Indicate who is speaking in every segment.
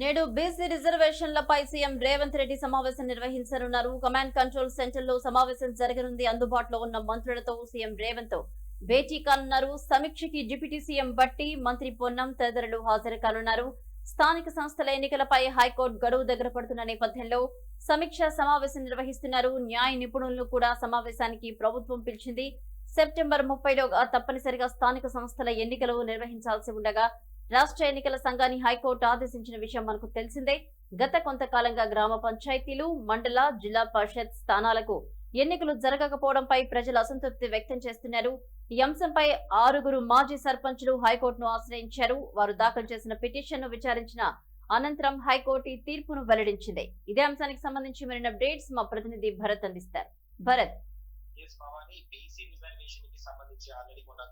Speaker 1: నేడు బీసీ రిజర్వేషన్లపై సీఎం రేవంత్ రెడ్డి సమావేశం నిర్వహించనున్నారు. కమాండ్ కంట్రోల్ సెంటర్లో సమావేశం జరగనుంది. అందుబాటులో ఉన్న మంత్రులతో సీఎం రేవంత్ భేటీ కానున్నారు. సమీక్షకి డిప్యూటీ సీఎం బట్టి మంత్రి పొన్నం తదితరులు హాజరు కానున్నారు. స్థానిక సంస్థల ఎన్నికలపై హైకోర్టు గడువు దగ్గర పడుతున్న నేపథ్యంలో సమీక్ష సమావేశం నిర్వహిస్తున్నారు. న్యాయ నిపుణులను కూడా సమావేశానికి ప్రభుత్వం పిలిచింది. సెప్టెంబర్ ముప్పైలో తప్పనిసరిగా స్థానిక సంస్థల ఎన్నికలు నిర్వహించాల్సి ఉండగా రాష్ట్ర ఎన్నికల సంఘాన్ని హైకోర్టు ఆదేశించిన విషయం మనకు తెలిసిందే. గత కొంతకాలంగా గ్రామ పంచాయతీలు మండల జిల్లా పరిషత్ స్థానాలకు ఎన్నికలు జరగకపోవడంపై ప్రజలు అసంతృప్తి వ్యక్తం చేస్తున్నారు. ఈ అంశంపై ఆరుగురు మాజీ సర్పంచులు హైకోర్టును ఆశ్రయించారు. వారు దాఖలు చేసిన పిటిషన్ను విచారించిన అనంతరం హైకోర్టు ఈ తీర్పును వెల్లడించింది. ఇదే అంశానికి సంబంధించి మరిన్ని అప్డేట్స్ మా ప్రతినిధి భరత్ అందిస్తారు. భరత్.
Speaker 2: రిజర్వేషన్కి సంబంధించి ఆల్రెడీ మొన్న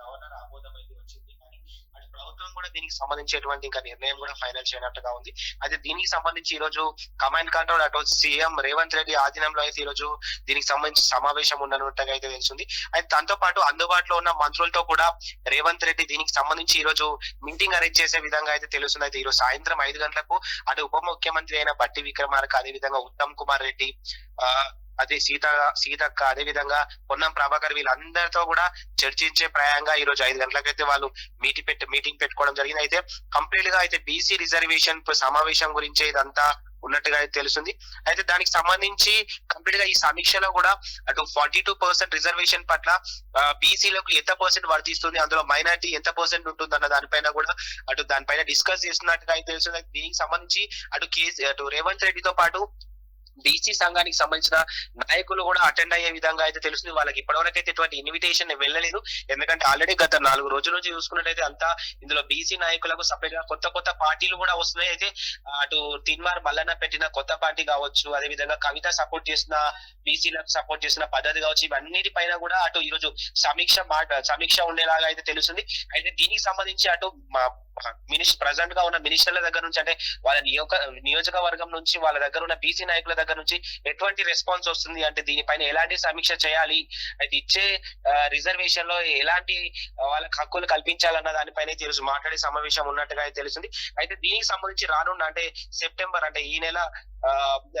Speaker 2: గవర్నర్ ఆమోదం అయితే వచ్చింది. కానీ అది ప్రభుత్వం కూడా దీనికి సంబంధించేటువంటి ఇంకా నిర్ణయం కూడా ఫైనల్ చేయనట్టుగా ఉంది. అయితే దీనికి సంబంధించి ఈ రోజు కమాండ్ కంట్రోల్ అటు సీఎం రేవంత్ రెడ్డి ఆధీనంలో అయితే ఈ రోజు దీనికి సంబంధించి సమావేశం ఉండనున్నట్టుగా అయితే తెలుస్తుంది. అయితే దాంతో పాటు అందుబాటులో ఉన్న మంత్రులతో కూడా రేవంత్ రెడ్డి దీనికి సంబంధించి ఈ రోజు మీటింగ్ అరేంజ్ చేసే విధంగా అయితే తెలుస్తుంది. అయితే ఈ రోజు సాయంత్రం ఐదు గంటలకు అటు ఉప ముఖ్యమంత్రి అయిన బట్టి విక్రమార్క అదే విధంగా ఉత్తమ్ కుమార్ రెడ్డి ఆ అదే సీత సీతక్క అదే విధంగా పొన్నం ప్రభాకర్ వీళ్ళందరితో కూడా చర్చించే ప్రయాణంగా ఈ రోజు ఐదు గంటలకైతే వాళ్ళు మీటింగ్ పెట్టి మీటింగ్ పెట్టుకోవడం జరిగింది. అయితే కంప్లీట్గా అయితే బీసీ రిజర్వేషన్ సమావేశం గురించి ఇదంతా ఉన్నట్టుగా అయితే తెలుస్తుంది. అయితే దానికి సంబంధించి కంప్లీట్గా ఈ సమీక్షలో కూడా అటు ఫార్టీ టూ పర్సెంట్ రిజర్వేషన్ పట్ల బీసీలకు ఎంత పర్సెంట్ వర్తిస్తుంది అందులో మైనారిటీ ఎంత పర్సెంట్ ఉంటుంది అన్న దానిపైన కూడా అటు దానిపైన డిస్కస్ చేస్తున్నట్టుగా అయితే తెలుస్తుంది. దీనికి సంబంధించి అటు కేసీ అటు రేవంత్ రెడ్డితో పాటు బీసీ సంఘానికి సంబంధించిన నాయకులు కూడా అటెండ్ అయ్యే విధంగా అయితే తెలుస్తుంది. వాళ్ళకి ఇప్పటివరకు అయితే ఎటువంటి ఇన్విటేషన్ వెళ్ళలేదు. ఎందుకంటే ఆల్రెడీ గత నాలుగు రోజుల నుంచి చూసుకున్నట్టయితే అంతా ఇందులో బీసీ నాయకులకు సపరేట్గా కొత్త కొత్త పార్టీలు కూడా వస్తున్నాయి. అయితే అటు తిన్మార్ మల్లన్న పెట్టిన కొత్త పార్టీ కావచ్చు అదే విధంగా కవిత సపోర్ట్ చేసిన బీసీలకు సపోర్ట్ చేసిన పద్ధతి కావచ్చు ఇవన్నిటి పైన కూడా అటు ఈ రోజు సమీక్ష మాట సమీక్ష ఉండేలాగా అయితే తెలుస్తుంది. అయితే దీనికి సంబంధించి అటు మినిస్టర్ ప్రజెంట్గా ఉన్న మినిస్టర్ల దగ్గర నుంచి అంటే వాళ్ళ నియోజక నియోజకవర్గం నుంచి వాళ్ళ దగ్గర ఉన్న బీసీ నాయకుల దగ్గర నుంచి ఎటువంటి రెస్పాన్స్ వస్తుంది? అంటే దీనిపైన ఎలాంటి సమీక్ష చేయాలి? అయితే ఇచ్చే రిజర్వేషన్లో ఎలాంటి వాళ్ళకి హక్కులు కల్పించాలన్న దానిపైన తెలుసు. ఈరోజు మాట్లాడే సమావేశం ఉన్నట్టుగా అయితే తెలుస్తుంది. అయితే దీనికి సంబంధించి రానున్న అంటే సెప్టెంబర్ అంటే ఈ నెల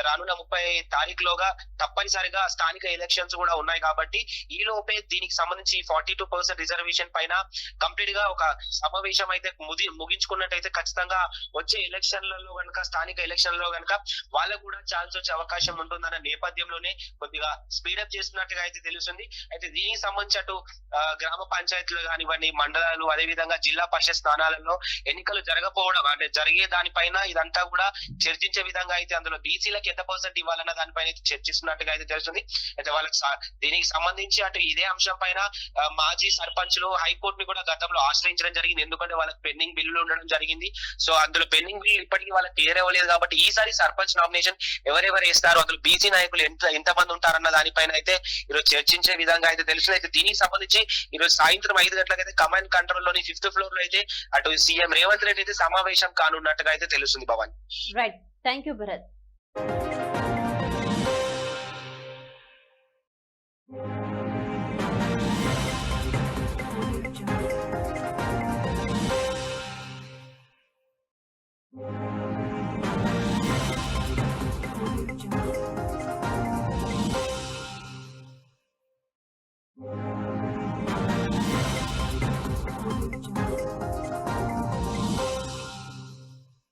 Speaker 2: రానున్న ముప్పై తారీఖులోగా తప్పనిసరిగా స్థానిక ఎలక్షన్స్ కూడా ఉన్నాయి కాబట్టి ఈ లోపే దీనికి సంబంధించి ఫార్టీ టూ పర్సెంట్ రిజర్వేషన్ పైన కంప్లీట్గా ఒక సమావేశం అయితే ముది ముగించుకున్నట్టయితే ఖచ్చితంగా వచ్చే ఎలక్షన్లలో కనుక స్థానిక ఎలక్షన్లో కనుక వాళ్ళకు కూడా ఛాన్స్ వచ్చే అవకాశం ఉంటుందన్న నేపథ్యంలోనే కొద్దిగా స్పీడప్ చేస్తున్నట్టుగా అయితే తెలుస్తుంది. అయితే దీనికి సంబంధించి అటు గ్రామ పంచాయతీలు కానివ్వండి మండలాలు అదే విధంగా జిల్లా పరిషత్ స్థానాలలో ఎన్నికలు జరగకపోవడం అంటే జరిగే దానిపైన ఇదంతా కూడా చర్చించే విధంగా అయితే అందులో బీసీలకు ఎంత పర్సెంట్ ఇవ్వాలన్న దానిపైన చర్చిస్తున్నట్టుగా అయితే తెలుస్తుంది. అయితే వాళ్ళకి దీనికి సంబంధించి అటు ఇదే అంశం పైన ఆ, మాజీ హైకోర్టు హైకోర్టుని కూడా గతంలో ఆశ్రయించడం జరిగింది. ఎందుకంటే వాళ్ళకి పెండింగ్ బిల్లులు ఉండడం జరిగింది. సో అందులో పెండింగ్ బిల్లు ఇప్పటికీ వాళ్ళకి క్లియర్ అవ్వలేదు కాబట్టి ఈసారి సర్పంచ్ నామినేషన్ ఎవరెవరు వేస్తారు అందులో బీసీ నాయకులు ఎంత ఎంతమంది ఉంటారన్న దానిపైన అయితే ఈరోజు చర్చించే విధంగా అయితే తెలుసు అయితే దీనికి సంబంధించి ఈరోజు సాయంత్రం ఐదు గంటలకైతే కమాండ్ కంట్రోల్లోని ఫిఫ్త్ ఫ్లోర్లో అయితే అటు సీఎం రేవంత్ రెడ్డి అయితే సమావేశం కానున్నట్టుగా అయితే తెలుస్తుంది Bhavani.
Speaker 1: Right thank you Bharat